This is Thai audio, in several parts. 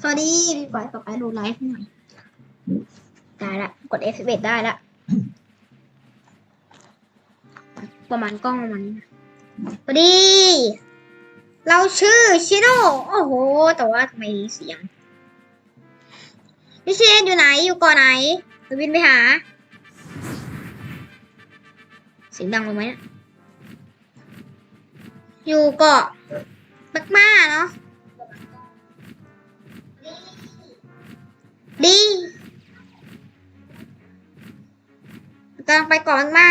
สวัสดีพี่ปอยปอยดูไลฟ์หน่อยได้ละ กด F11 ได้ละ ประมาณกล้องประมาณนี้นะสวัสดี เราชื่อชิโน่โอ้โห แต่ว่าทำไมเสียงพี่เชนอยู่ไหนอยู่เก่อนไหนไปบินไปหา เสียงดังลงไหมอยู่เกาะบักมาเนาะ ดีกำลังไปกาะบักมา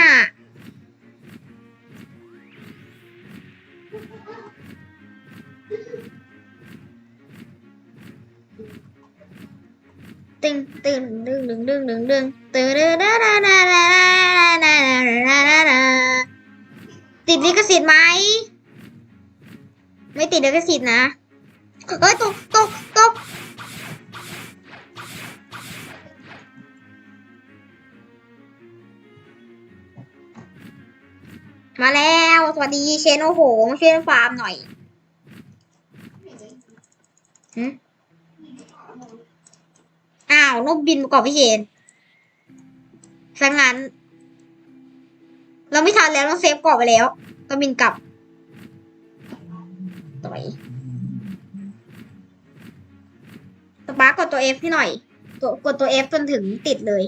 ตึงตึงดึงดึงดึงดึงดึงตึงดึงดาดาดาดาดาดาดาดาดาติดลิขสิทธิ์ไหม ไม่ติดลิขสิทธิ์นะ เอ้ยตกตก มาแล้ว สวัสดีเชนโอ้โหมาช่วยฟาร์มหน่อยหึอ้าวนกบินมาก่อนพี่เชนสังงั้น เราไม่ทันแล้วต้องเซฟเกาะไปแล้วต้องบินกลับต่อยสปาร์กกดตัว F ให้หน่อย ตัวกดตัว F จนถึงติดเลย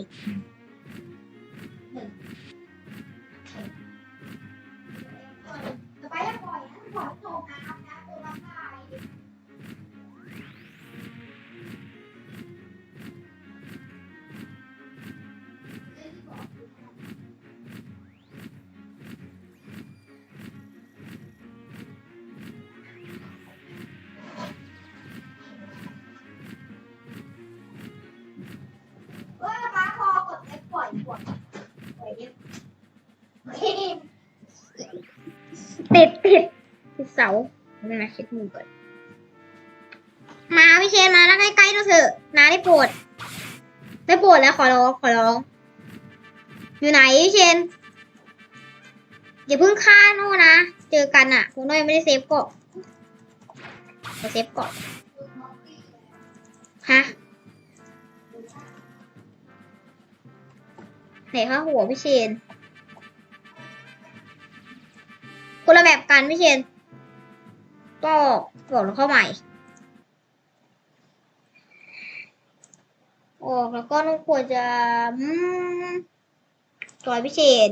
เสาไม่นะเช็ดมือก่อน มาพี่เชนมาแล้วใกล้ๆเราเถอะนาได้โปรด ได้โปรดแล้วขอร้องขอร้อง อยู่ไหนพี่เชนอย่าเพิ่งฆ่าโน่นะ เจอกันอะคุณโน่ยังไม่ได้เซฟเกาะขอเซฟเกาะฮะไหนคะหัวพี่เชนคนละแบบกันพี่เชน ก็บอกเราเข้าใหม่ออกแล้วก็ต้องควรจะจอยพี่เชน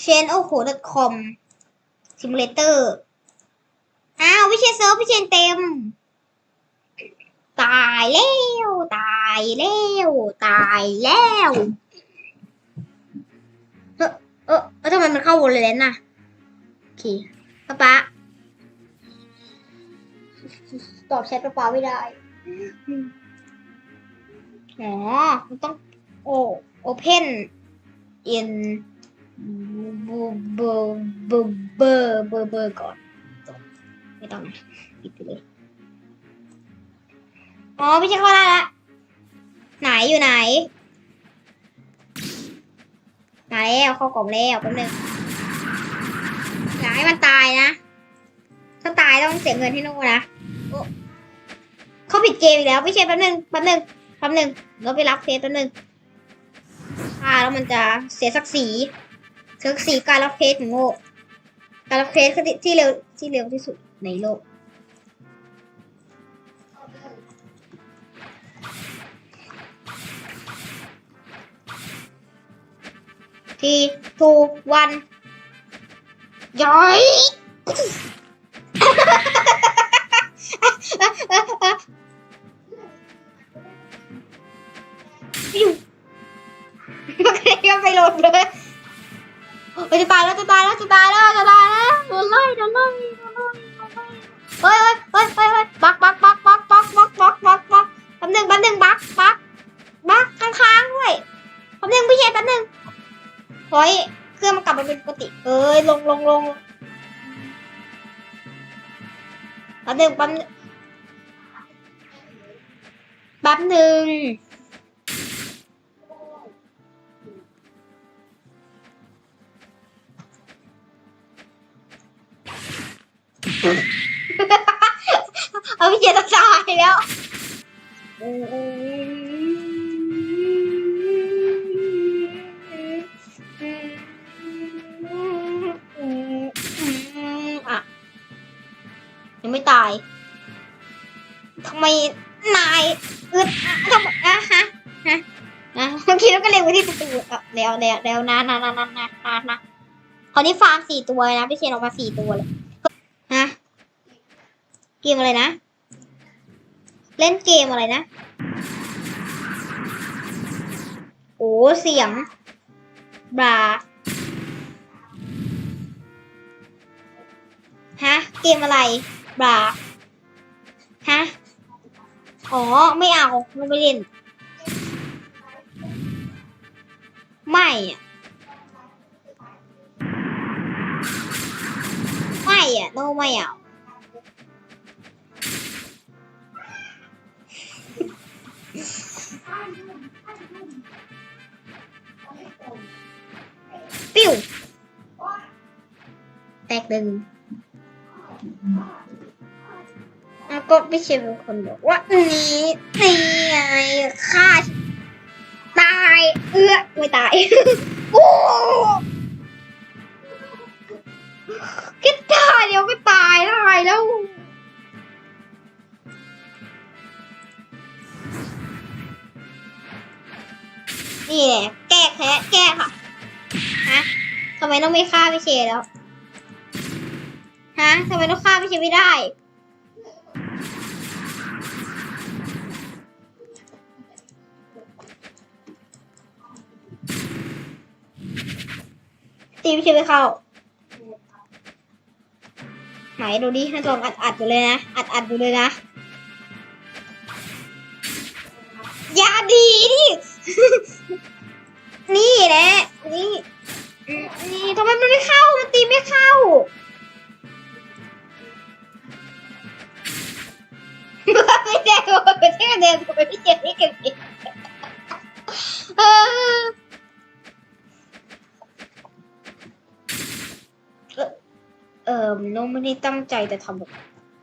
เชนโอ้โห .com simulator อ้าวพี่เชนเซิร์ฟพี่เชนเต็ม ตายแล้ว ตายแล้ว ตายแล้วเออเออเออทำไมมันเข้าวอลเลนน่ะโอเคป๊าป๊า ตอบแชทป๊าป๊าไม่ได้อ๋อมันต้อง โอโอเพน in เบอร์เบอร์เบอร์เบอร์เบอร์เบอร์ก่อน ไม่ต้องปิดไปเลย อ๋อพี่เช็คเข้าได้ละ ไหนอยู่ไหนมาแล้วเข้ากล่องแล้วแป๊บนึงอย่าให้มันตายนะ ถ้าตายต้องเสียเงินให้นู่นนะโอ๊ะเขาผิดเกมอีกแล้วพี่เชฟแป๊บนึงแป๊บนึงแป๊บนึงเราไปรับเฟซแป๊บนึงอ่าแล้วมันจะเสียศักดิ์ศรีสักดิ์ศรีการรับเฟซของโง่การรับเฟซคือที่ที่เร็วที่เร็วที่สุดในโลกทีทูวันย้อย มันก็ไปหลดเลยเฮ้ยจะตายแล้วจะตายแล้วจะตายแล้วจะตายแล้วโดนไล่โดนไล่โดนไล่เฮ้ยเฮ้ยเฮ้ยเฮ้ยบักบักบักบักบักบักบักบักบักแป๊บนึงแป๊บนึงบักบักบักค้างๆด้วยแป๊บนึงพี่เชนแป๊บนึงเฮ้ยเครื่องมันกลับมาเป็นปกติ เอ้ยลงลงลงแป๊บหนึ่งแป๊บหนึ่ง นายอึดอะทำไมอะฮะฮะนะเมื่อกี้เราก็เล็งไปที่ประตูอะเร็วเร็วเร็วนะนะนะนะนะนะนะคราวนี้ฟาร์มสี่ตัวนะพี่เชนออกมาสี่ตัวเลยฮะเกมอะไรนะ เล่นเกมอะไรนะ โอ้เสียงบราฮะเกมอะไรบราฮะ อ๋อ ไม่เอา ไม่ไปเล่น ไม่อะไม่อะโนไม่เอาปิ้วแตกหนึ่ง ก็ไม่ใช่เป็นคนบอกว่านี่นี่ไงฆ่าตายเอื้อไม่ตายโอ้ก็ตายเดี๋ยวก็ตายตายแล้วนี่แหละแก้แค้แก้ค่ะฮะทำไมต้องไม่ฆ่าพี่เชแล้วฮะทำไมต้องฆ่าพี่เชไม่ได้ ตีพี่เชไม่เข้าไหนดูดิให้ลองอัดอัดอยู่เลยนะ อัดอัดอยู่เลยนะ ตั้งใจจะทำแบบ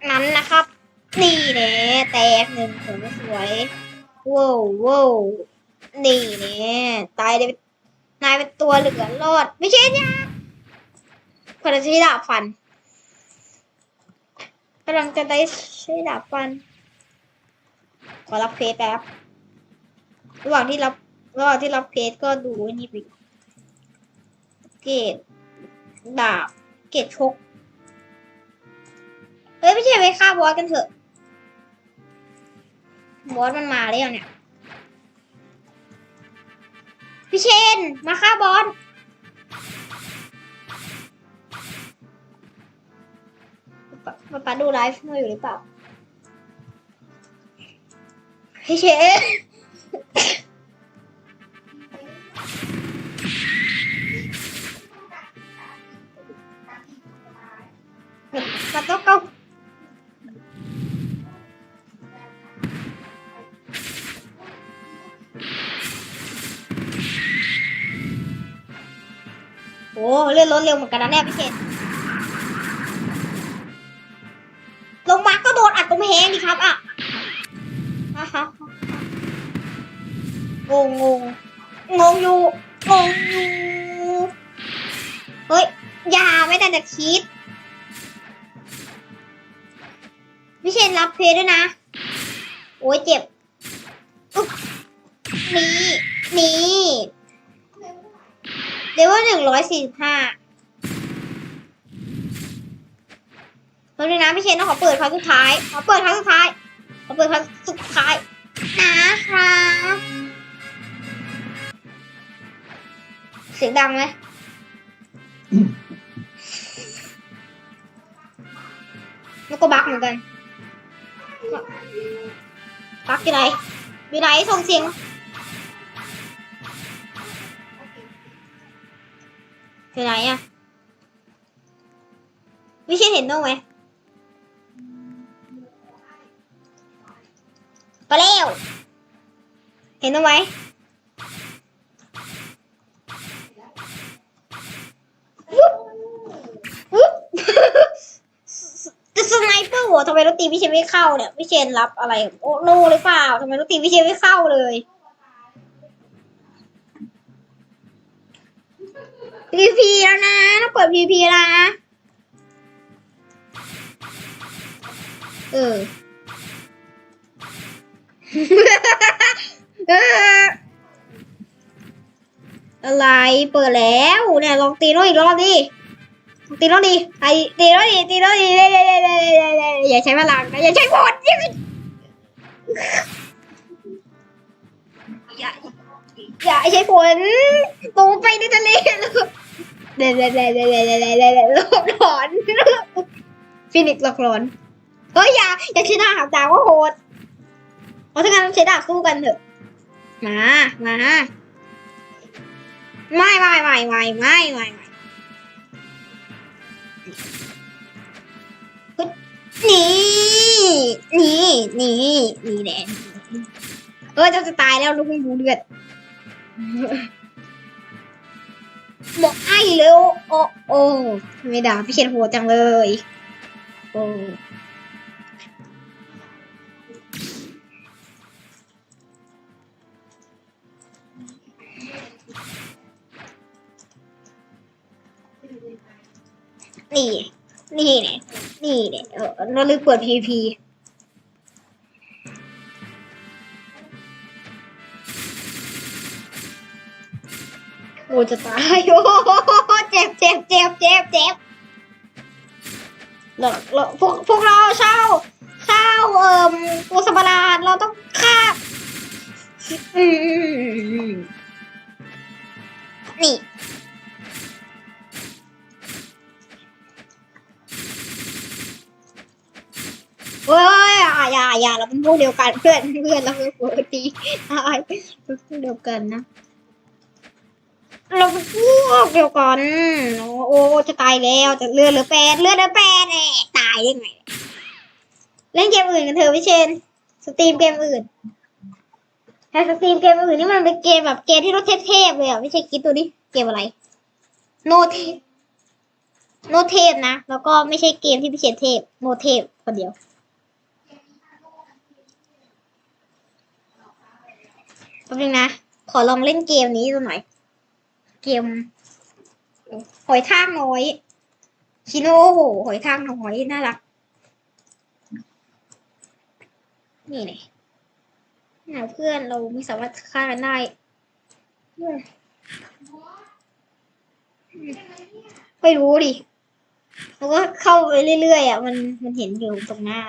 นั้นนะครับ นี่แน่แตกหนึ่งสวยสวยว้าวว้าวนี่แน่ตายเลยนายเป็นตัวเหลือรอด ไม่ใช่ยาคนละใช้ดาบฟันกำลังจะได้ใช้ดาบฟัน ขอรับเพจแป๊บระหว่างที่รับระหว่างที่รับเพจก็ดูนี่ไปเกตดาบเกตชก ฮ้ยไม่ใช่ไปฆ่าบอสกันเถอะ บอสมันมาแล้วเนี่ย พี่เชนมาฆ่าบอส มาปะปะดูไลฟ์มาอยู่หรือเปล่า พี่เชน เลื่อนรถเร็วเหมือนกันนะเนี่ยพี่เชนลงมาก็โดนอัดกำแพงดิครับอะงงงงงงอยู่งงอยู่เฮ้ยอย่าไม่แต่จะคิดพี่เชนรับเพลด้วยนะ โอ้ยเจ็บอุ๊บนี่นี่ เดี๋ยวว่าหนึ่งร้อยสี่สิบห้าแป๊บนึงนะพี่เชนต้องขอเปิดครั้งสุดท้าย ขอเปิดครั้งสุดท้าย ขอเปิดครั้งสุดท้ายนะครับเสียงดังไหมมันก็บักเหมือนกัน บักอยู่ไหนอยู่ไหนส่งเสียง อยู่ไหนอะวิเชียนเห็นน้องไหมไปเร็ว เห็นน้องไหมวุ๊บวุ๊บแต่สไนเปอร์หัวทำไมรถตีพี่เชนไม่เข้าเนี่ยพี่เชนรับอะไร โอ้โนหรือเปล่าทำไมรถตีพี่เชนไม่เข้าเลยพีพี แล้วนะต้องเปิดพีพีแล้วนะเออเออ อะไรเปิดแล้วเนี่ยลองตีโน้ตอีกรอบดิตีโน้ตดิไอตีโน้ตดิตีโน้ตดิเรื่อยๆๆๆๆอย่าใช้พลังนะอย่าใช้หมดอย่าอย่าอย่าใช้ผลตรงไปในทะเล เดี๋ยเดี๋ยเดี๋ยเดี๋ยเดี๋ยเดี๋ยเดี๋ยวโลกร้อนฟินิกซ์โลกร้อนเฮ้ยอย่าอย่าใช้ดาบดาบว่าโหดเพราะถ้างั้นต้องใช้ดาบสู้กันเถอะ มามาไม่ไม่ไม่ไม่ไม่ไม่ไม่นี่นี่นี่นี่แหละเออเจ้าจะตายแล้วลูกไม่รู้เลือด บอกไอ้เร็วโอ้โอ้ไม่ด่าพี่เขียนโหดจังเลย โอ้นี่ นี่เนี่ยนี่เนี่ยเราลืมเปิด PVP โอ้จะตาย โอ้เจ็บเจ็บเจ็บเจ็บเจ็บเราเราพวกพวกเราเช่าเช่าเอ่มกุสบาราดเราต้องฆ่าอืมนี่เว้ยอย่าอย่าย่าเราเป็นพวกเดียวกันเพื่อนเพื่อนเราเป็นปกติใช่เป็นพวกเดียวกันนะ พวกเดียวกันโอ้โอ้จะตายแล้วจะเลือดเหลือแปดเลือดเหลือแปดแน่ตายได้ไงเล่นเกมอื่นกันเถอะพี่เชนสตรีมเกมอื่นแต่สตรีมเกมอื่นนี่มันเป็นเกมแบบเกมที่รถเทพๆเลยอะไม่ใช่คิดดูดิเกมอะไร โนเทพโนเทพนะ แล้วก็ไม่ใช่เกมที่พี่เชนเทพ โนเทพคนเดียว แป๊บนึงนะ ขอลองเล่นเกมนี้ดูหน่อย เกม หอยทากน้อยชิโน่โหหอยทากน้อยน่ารัก นี่ไงหาเพื่อนเราไม่สามารถฆ่ากันได้ไม่รู้ดิแล้วก็เข้าไปเรื่อยๆอะมันมันเห็นอยู่ตรงหน้า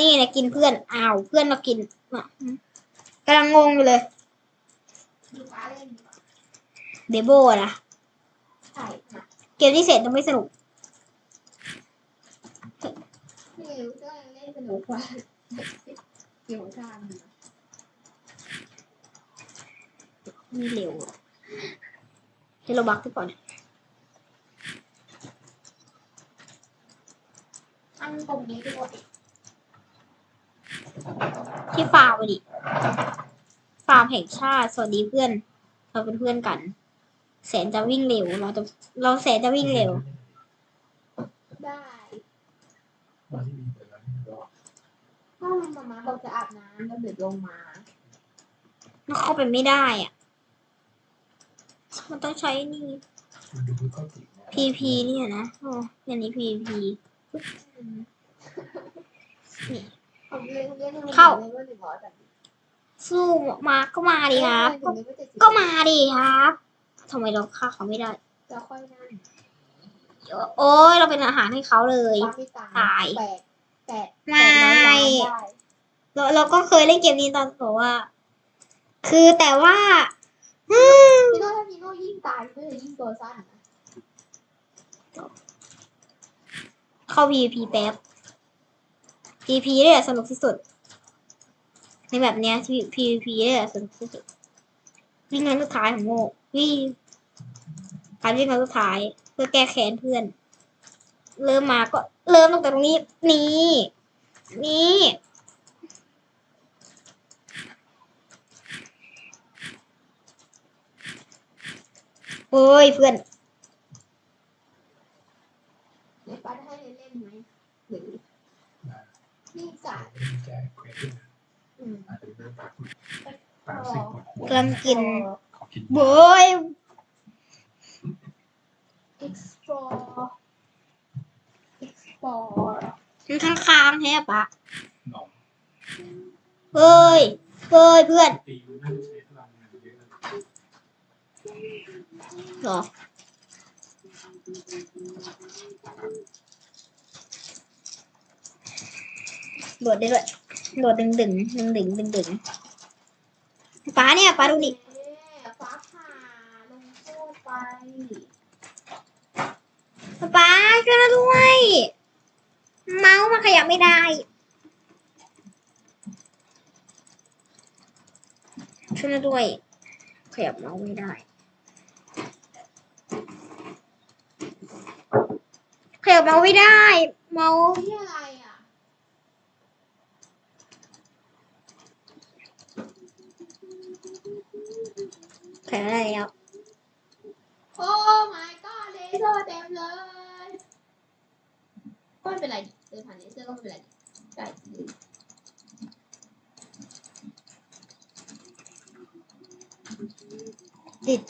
นี่นะกินเพื่อนอ้าวเพื่อนมากินอะำลังงงอยู่เลยเดโบอะนะใช่ะเกมที่เสร็จต้องไม่สนุกนี่ก็เล่นสนุกกว่าเกี่ยวทางนี่เร็วอะเฮโลบักที่ก่อนอันตรงนี้ด้วย ที่ฟาร์มไปดิฟาร์มแห่งชาติ สวัสดีเพื่อน เราเป็นเพื่อนกัน แสนจะวิ่งเร็ว เราจะเราแสนจะวิ่งเร็ว ได้มาที่มีแต่ละนี่ก็ถ้ามามาบอกจะอาบน้ำแล้วเดี๋ยวลงมามันเข้าไปไม่ได้อะ มันต้องใช้นี่มันดูไม่ค่อยติดนะ PP เนี่ยนะ โอ้อันนี้ PP ผมเรียน เรียนเข้าเรียนว่าหนึ่งร้อยแบบสู้มาก็มาดิครับก็ก็มาดิครับทำไมเราฆ่าเขาไม่ได้จะค่อยนั่นโอ้ยเราเป็นอาหารให้เขาเลยตามที่ตายตายแปดแปดไม่แปดร้อยล้านได้เราเราก็เคยเล่นเกมนี้ตอนบอกว่า คือแต่ว่าอืมพี่โน่ถ้าพี่โน่ยิ่งตายพี่โน่จะยิ่งตัวสั้นนะเข้า PVP แป๊บ PVP เนี่ยสนุกที่สุด ในแบบเนี้ย PVP เนี่ยสนุกที่สุด วิ่งงานสุดท้ายของโง่วิ่งการวิ่งงานสุดท้าย เพื่อแก้แค้นเพื่อน เริ่มมาก็เริ่มตั้งแต่ตรงนี้ นี่ นี่เฮ้ยเพื่อน นไหมหรือ มา นี่แต่จ่ายไม่ได้แก้เวสด้วยนะอืมอาจจะเป็นปากปากสิ่งปวดหัวกำลังกินขอกินโบย explore explore มันค้างๆแฮะปะหนองเฮ้ยเฮ้ยเพื่อนตีมันน่าจะใช้พลังงานเยอะนะหรอ โดดได้ด้วยโดดดึงดึงดึงดึงดึงดึงป้าเนี่ยป้าดูนี่เอ๊ะฟ้าผ่าลงโทษไปป้าช่วยเราด้วย เมาส์มันขยับไม่ได้ช่วยเราด้วย ขยับเมาส์ไม่ได้ขยับเมาส์ไม่ได้ เมาส์ที่อะไร อะขยับไม่ได้แล้วโอ้ my god เลเซอร์เต็มเลยก็ไม่เป็นไรดิเดินผ่านเลเซอร์ก็ไม่เป็นไรดิได้ดิติด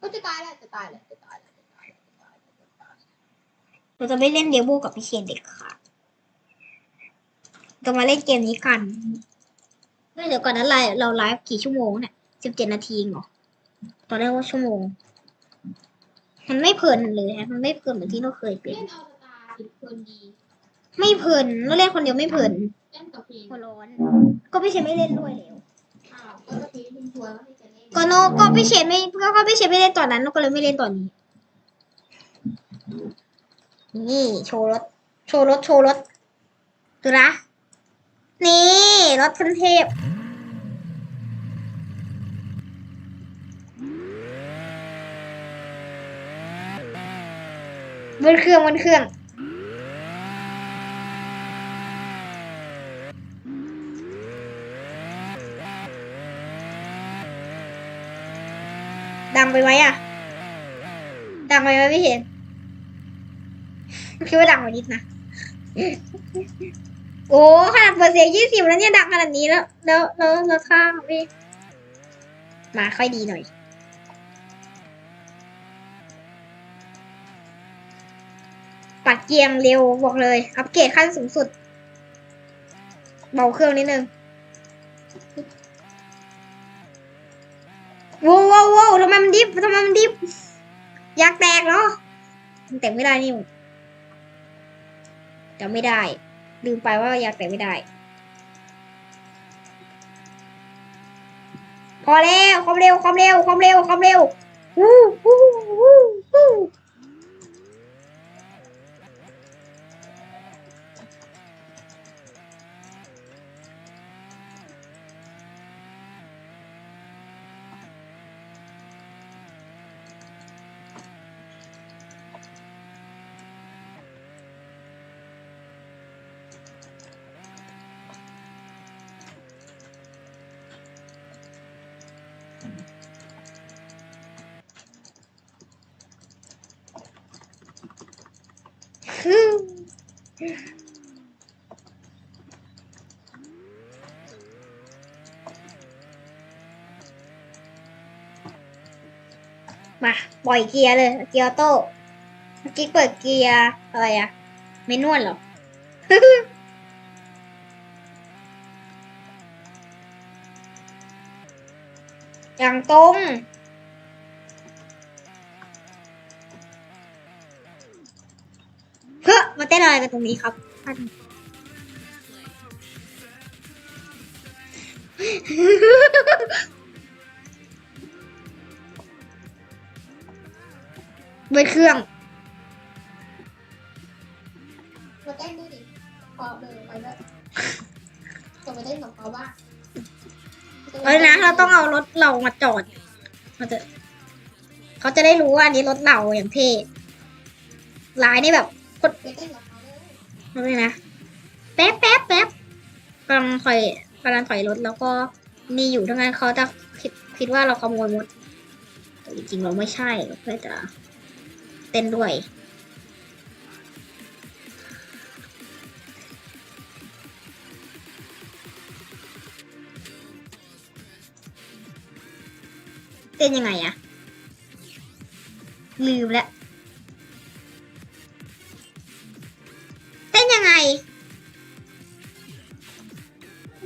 ก็จะตายแล้วจะตายแล้วจะตายแล้วจะตายแล้วจะตายแล้วจะตายแล้วเราจะไม่เล่นเดบูกับพี่เคนเด็กค่ะจะมาเล่นเกมนี้กัน เฮ้ยเดี๋ยวก่อนนั้นไลฟ์เราไลฟ์กี่ชั่วโมงเนี่ยสิบเจ็ดนาทีเองเหรอตอนแรกว่าชั่วโมง มันไม่เพลินเลยฮะ มันไม่เพลินเหมือนที่เราเคยเป็นเล่นเอาสตาร์ดิคนดีไม่เพลินเราเล่นคนเดียวไม่เพลินเล่นกับเพลงหัวร้อน ก็พี่เชนไม่เล่นด้วยแล้วอ้าวก็จะพีทิ้งทัวร์แล้วให้จะเล่นก็โนก็พี่เชนไม่ก็ก็พี่เชนไม่เล่นตอนนั้นก็เลยไม่เล่นตอนนี้ นี่โชว์รถ โชว์รถ โชว์รถดูนะนี่รถคันเทพ บนเครื่องบนเครื่องดังไปไหมอะดังไปไหมพี่เห็น คิดว่าดังกว่านิดนะ โอ้ขนาดเปิดเสียงยี่สิบแล้วเนี่ยดังขนาดนี้แล้ว แล้วแล้วแล้วข้างพี่ มาค่อยดีหน่อย ปัดเกียงเร็วบอกเลย อัปเกรดขั้นสูงสุด เบาเครื่องนิดนึงว้าวว้าวทำไมมันดิฟทำไมมันดิฟอยากแตกเหรอมันแตกไม่ได้นี่จำไม่ได้ลืมไปว่าอยากแตกไม่ได้ พอแล้วความเร็วความเร็วความเร็วความเร็ววู้วู้วู้วู้ มาปล่อยเกียร์เลยเกียร์ออโต้เมื่อกี้เปิดเกียร์อะไรอะไม่นวดเหรออย่างตรงเฮ้อมาเต้นอะไรกันตรงนี้ครับท่าน เบิดเครื่องมาเต้นด้วยดิพอเดินไปแล้วจะไปเต้นกับเขาบ้างเอ้ยนะเราต้องเอารถเรามาจอดเราจะเขาจะได้รู้ว่าอันนี้รถเราอย่างเท่ลายนี่แบบไปเต้นกับเขาเลยนั่นเลยนะแป๊บแป๊บแป๊บกำลังถอยกำลังถอยรถแล้วก็นี่อยู่ทั้งนั้นเขาจะคิดคิดว่าเราขโมยมดแต่จริงๆเราไม่ใช่เราแค่จะ เต้นด้วย เต้นยังไงอะลืมแล้วเต้นยังไง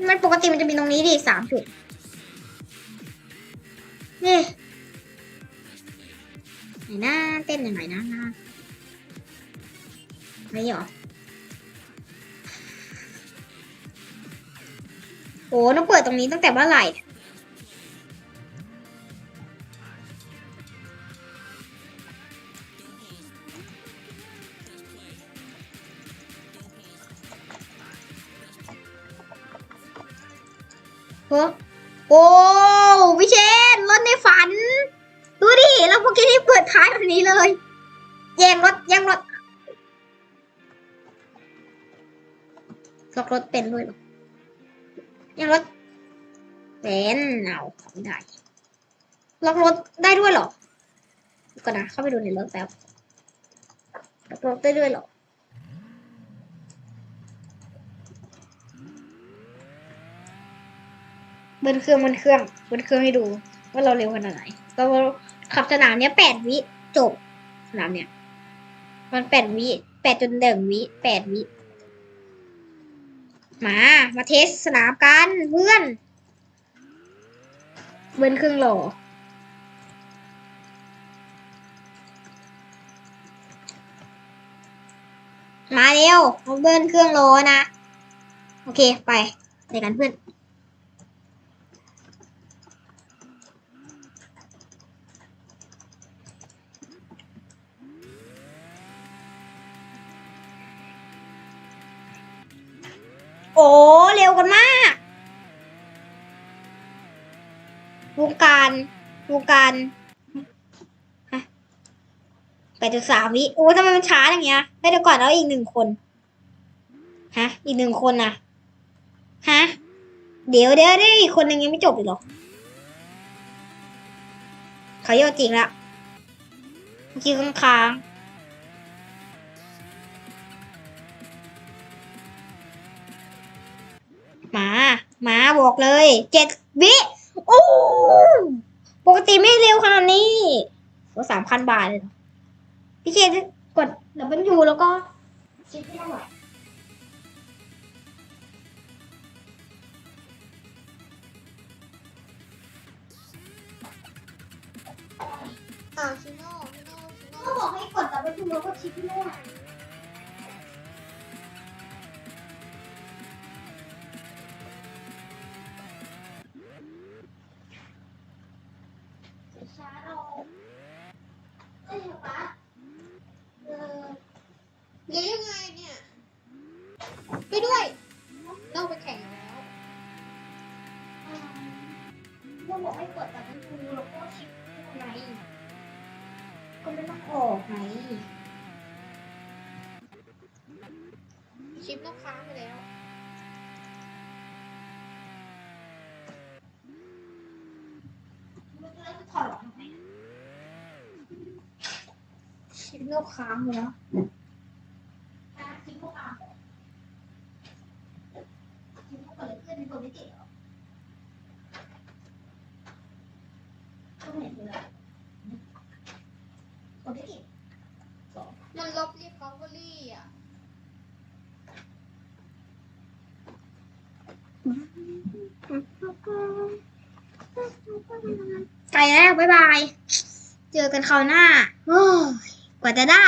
มันปกติมันจะมีตรงนี้ดิสามจุดนี่ ไหนนะเต้นยังไงนะหน้าไม่หรอโอ้ต้องเปิดตรงนี้ตั้งแต่เมื่อไหร่ กรถเป็นด้วยหรอย่งรถเป็นเอาไม่ได้ล็อกรถได้ด้วยหรอก่อนนะ เข้าไปดูในรถแป๊บล็อกรถได้ด้วยหรอเบิ้ลเครื่องเบิ้ลเครื่องเบิ้ลเครื่องให้ดู ว่าเราเร็วขนาดไหนเราขับสนามเนี้ยแปดวิจบสนามเนี้ยมันแปดวิแปดจนหนึ่งวิแปดวิ มา มาเทสสนามกันเพื่อน เบิ้ลเครื่องหล่อมาเร็วมาเบิ้ลเครื่องโลนะ โอเค ไปไปกันเพื่อน กันมาก วงการวงการแปดจุดสามวิโอ้ทำไมมันช้าอย่างเงี้ยไม่เดี๋ยวก่อนแล้วอีกหนึ่งคน ฮะ อีกหนึ่งคนนะฮะ เดี๋ยวเดี๋ยวได้อีกคนหนึ่งยังไม่จบอีกหรอเขาโยนจริงละเมื่อกี้ค้าง ๆมาหมาบอกเลยเจ็ดวิโอ้ปกติไม่เร็วขนาดนี้โอ้สามพันบาทเลยพี่เคกดดับเบิลยูแล้วก็ชิปที่เท่าหร่อ่าชิโน่ชิโน่ชิโน่บอกให้กดดับเบิลยูแล้วก็ชิปที่เท่าไหร่ช้า ชิปต้องค้างไปแล้วถอดออกทำไมชิปโลกค้างเลยนะชิปโลกค้างชิปโลกเกิดขึ้นเป็นคนไม่ติดหรอก็เห็นเลยคนไม่ติด มันลบรีคอเวอรี่อะ ไปแล้ว บ๊ายบาย เจอ กันคราวหน้า โอ้ยกว่าจะได้